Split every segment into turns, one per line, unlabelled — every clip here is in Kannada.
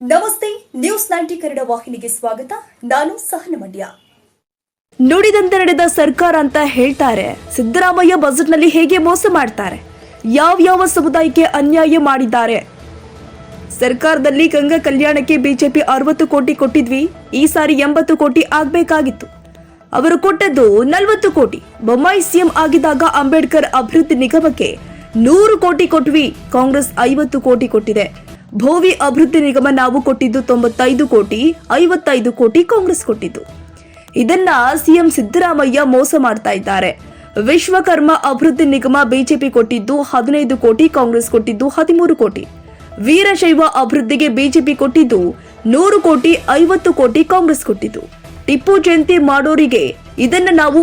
ನಮಸ್ತೆ, ನ್ಯೂಸ್ ನೈಂಟಿ ಕನ್ನಡ ವಾಹಿನಿಗೆ ಸ್ವಾಗತ. ನಾನು ಸಹನ ಮಂಡ್ಯ
ನುಡಿದಂತೆ ನಡೆದ ಸರ್ಕಾರ ಅಂತ ಹೇಳ್ತಾರೆ. ಸಿದ್ದರಾಮಯ್ಯ ಬಜೆಟ್ನಲ್ಲಿ ಹೇಗೆ ಮೋಸ ಮಾಡ್ತಾರೆ? ಯಾವ ಯಾವ ಸಮುದಾಯಕ್ಕೆ ಅನ್ಯಾಯ ಮಾಡಿದ್ದಾರೆ? ಸರ್ಕಾರದಲ್ಲಿ ಗಂಗಾ ಕಲ್ಯಾಣಕ್ಕೆ ಬಿಜೆಪಿ ಅರವತ್ತು ಕೋಟಿ ಕೊಟ್ಟಿದ್ವಿ, ಈ ಸಾರಿ ಎಂಬತ್ತು ಕೋಟಿ ಆಗ್ಬೇಕಾಗಿತ್ತು. ಅವರು ಕೊಟ್ಟದ್ದು ನಲವತ್ತು ಕೋಟಿ. ಬೊಮ್ಮಾಯಿ ಸಿಎಂ ಆಗಿದ್ದಾಗ ಅಂಬೇಡ್ಕರ್ ಅಭಿವೃದ್ಧಿ ನಿಗಮಕ್ಕೆ ನೂರು ಕೋಟಿ ಕೊಟ್ವಿ, ಕಾಂಗ್ರೆಸ್ ಐವತ್ತು ಕೋಟಿ ಕೊಟ್ಟಿದೆ. ಭೋವಿ ಅಭಿವೃದ್ಧಿ ನಿಗಮ ನಾವು ಕೊಟ್ಟಿದ್ದು ತೊಂಬತ್ತೈದು ಕೋಟಿ, ಐವತ್ತೈದು ಕೋಟಿ ಕಾಂಗ್ರೆಸ್ ಕೊಟ್ಟಿದ್ದು. ಇದನ್ನ ಸಿಎಂ ಸಿದ್ದರಾಮಯ್ಯ ಮೋಸ ಮಾಡ್ತಾ ಇದ್ದಾರೆ. ವಿಶ್ವಕರ್ಮ ಅಭಿವೃದ್ಧಿ ನಿಗಮ ಬಿಜೆಪಿ ಕೊಟ್ಟಿದ್ದು ಹದಿನೈದು ಕೋಟಿ, ಕಾಂಗ್ರೆಸ್ ಕೊಟ್ಟಿದ್ದು ಹದಿಮೂರು ಕೋಟಿ. ವೀರಶೈವ ಅಭಿವೃದ್ಧಿಗೆ ಬಿಜೆಪಿ ಕೊಟ್ಟಿದ್ದು ನೂರು ಕೋಟಿ, ಐವತ್ತು ಕೋಟಿ ಕಾಂಗ್ರೆಸ್ ಕೊಟ್ಟಿದ್ದು. ಟಿಪ್ಪು ಜಯಂತಿ ಮಾಡೋರಿಗೆ ಇದನ್ನ ನಾವು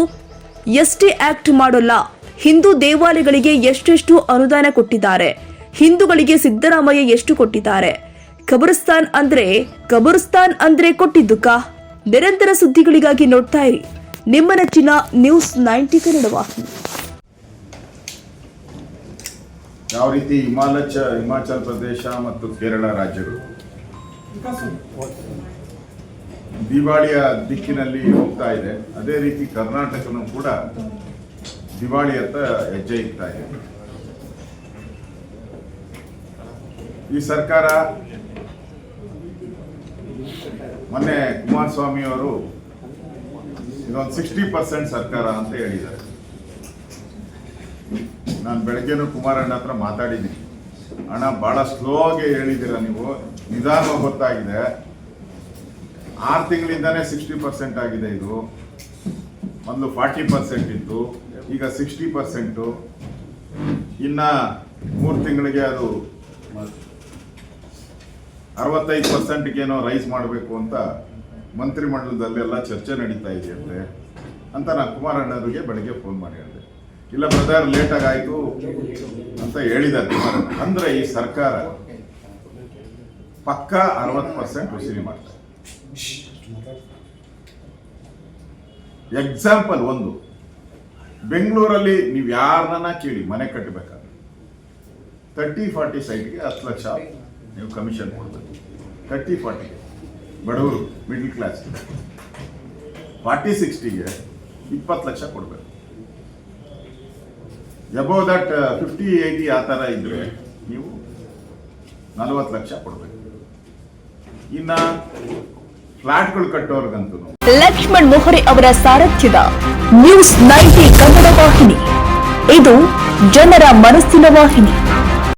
ಎಸ್ಟಿ ಆಕ್ಟ್ ಮಾಡೋಲ್ಲ. ಹಿಂದೂ ದೇವಾಲಯಗಳಿಗೆ ಎಷ್ಟೆಷ್ಟು ಅನುದಾನ ಕೊಟ್ಟಿದ್ದಾರೆ. ಹಿಂದೂಗಳಿಗೆ ಸಿದ್ದರಾಮಯ್ಯ ಎಷ್ಟು ಕೊಟ್ಟಿದ್ದಾರೆ? ಕಬರಸ್ತಾನ್ ಅಂದ್ರೆ ಕಬರಸ್ತಾನ್ ಅಂದ್ರೆ ಕೊಟ್ಟಿದ್ದು ಕಾ ನಿರಂತರ ಸುದ್ದಿಗಳಿಗಾಗಿ ನೋಡ್ತಾ ಇರಿ. ನಿಮ್ಮ ನೆಚ್ಚಿನ ನ್ಯೂಸ್ ನೈಂಟಿ ಕನ್ನಡ ವಾಹಿನಿ.
ಯಾವ ರೀತಿ ಹಿಮಾಲಚ ಹಿಮಾಚಲ ಪ್ರದೇಶ ಮತ್ತು ಕೇರಳ ರಾಜ್ಯಗಳು? ದಿವಾಳಿಯ ದಿಕ್ಕಿನಲ್ಲಿ ಹೋಗ್ತಾ ಇದೆ. ಅದೇ ರೀತಿ ಕರ್ನಾಟಕನೂ ಕೂಡ ದಿವಾಳಿಯತ್ತ ಹೆಜ್ಜೆ ಇಡ್ತಾ ಇದೆ. ಈ ಸರ್ಕಾರ ಮೊನ್ನೆ ಕುಮಾರಸ್ವಾಮಿ ಅವರು ಇದೊಂದು ಸಿಕ್ಸ್ಟಿ ಪರ್ಸೆಂಟ್ ಸರ್ಕಾರ ಅಂತ ಹೇಳಿದ್ದಾರೆ. ನಾನು ಬೆಳಗ್ಗೆನೂ ಕುಮಾರಣ್ಣ ಹತ್ರ ಮಾತಾಡಿದ್ದೀನಿ. ಅಣ್ಣ ಭಾಳ ಸ್ಲೋ ಆಗಿ ಹೇಳಿದ್ದೀರ ನೀವು? ನಿಧಾನವಾಗಿ ಗೊತ್ತಾಗಿದೆ. ಆರು ತಿಂಗಳಿಂದಾನೇ ಸಿಕ್ಸ್ಟಿ ಪರ್ಸೆಂಟ್ ಆಗಿದೆ ಇದು. ಮೊದಲು ಫಾರ್ಟಿ ಪರ್ಸೆಂಟ್ ಇತ್ತು, ಈಗ ಸಿಕ್ಸ್ಟಿ ಪರ್ಸೆಂಟು ಇನ್ನು ಮೂರು ತಿಂಗಳಿಗೆ ಅದು ಅರವತ್ತೈದು ಪರ್ಸೆಂಟ್ಗೇನೋ ರೈಸ್ ಮಾಡಬೇಕು ಅಂತ ಮಂತ್ರಿಮಂಡಲದಲ್ಲೆಲ್ಲ ಚರ್ಚೆ ನಡೀತಾ ಇದೆಯಂತೆ ಅಂತ ನಾನು ಕುಮಾರಣ್ಣವರಿಗೆ ಬೆಳಗ್ಗೆ ಫೋನ್ ಮಾಡಿ ಹೇಳಿದೆ. ಇಲ್ಲ ಬ್ರದರ್ ಲೇಟಾಗಿ ಆಯಿತು ಅಂತ ಹೇಳಿದ್ದಾರೆ ಕುಮಾರಣ್ಣ ಅಂದರೆ ಈ ಸರ್ಕಾರ ಪಕ್ಕ ಅರವತ್ತು ಪರ್ಸೆಂಟ್ ವಸೂಲಿ ಮಾಡ್ತಾರೆ ಎಕ್ಸಾಂಪಲ್ ಒಂದು. ಬೆಂಗಳೂರಲ್ಲಿ ನೀವು ಯಾರನ್ನ ಕೇಳಿ ಮನೆ ಕಟ್ಟಬೇಕಾದ್ರೆ ತರ್ಟಿ ಫಾರ್ಟಿ ಸೈಟ್ಗೆ ಹತ್ತು ಲಕ್ಷ ನೀವು ಕಮಿಷನ್ ಕೊಡಬೇಕು. ತರ್ಟಿ ಫಾರ್ಟಿ ಬಡವರು ಮಿಡ್ಲ್ ಕ್ಲಾಸ್ ಫಾರ್ಟಿ ಸಿಕ್ಸ್ಟಿಗೆ ಇಪ್ಪತ್ತು ಲಕ್ಷ ಕೊಡಬೇಕು. ಎಬೋ ದಟ್ ಫಿಫ್ಟಿ ಏಯ್ಟಿ ಆ ಥರ ಇದ್ರೆ ನೀವು ನಲವತ್ತು ಲಕ್ಷ ಕೊಡಬೇಕು. ಇನ್ನ ಫ್ಲಾಟ್ಗಳು ಕಟ್ಟೋರ್ಗಂತೂ
ಲಕ್ಷ್ಮಣ್ ಮೊಹರಿ ಅವರ ಸಾರಥ್ಯದ ನ್ಯೂಸ್ ನೈಂಟಿ ಕನ್ನಡ ವಾಹಿನಿ. ಇದು ಜನರ ಮನಸ್ಸಿನ ವಾಹಿನಿ.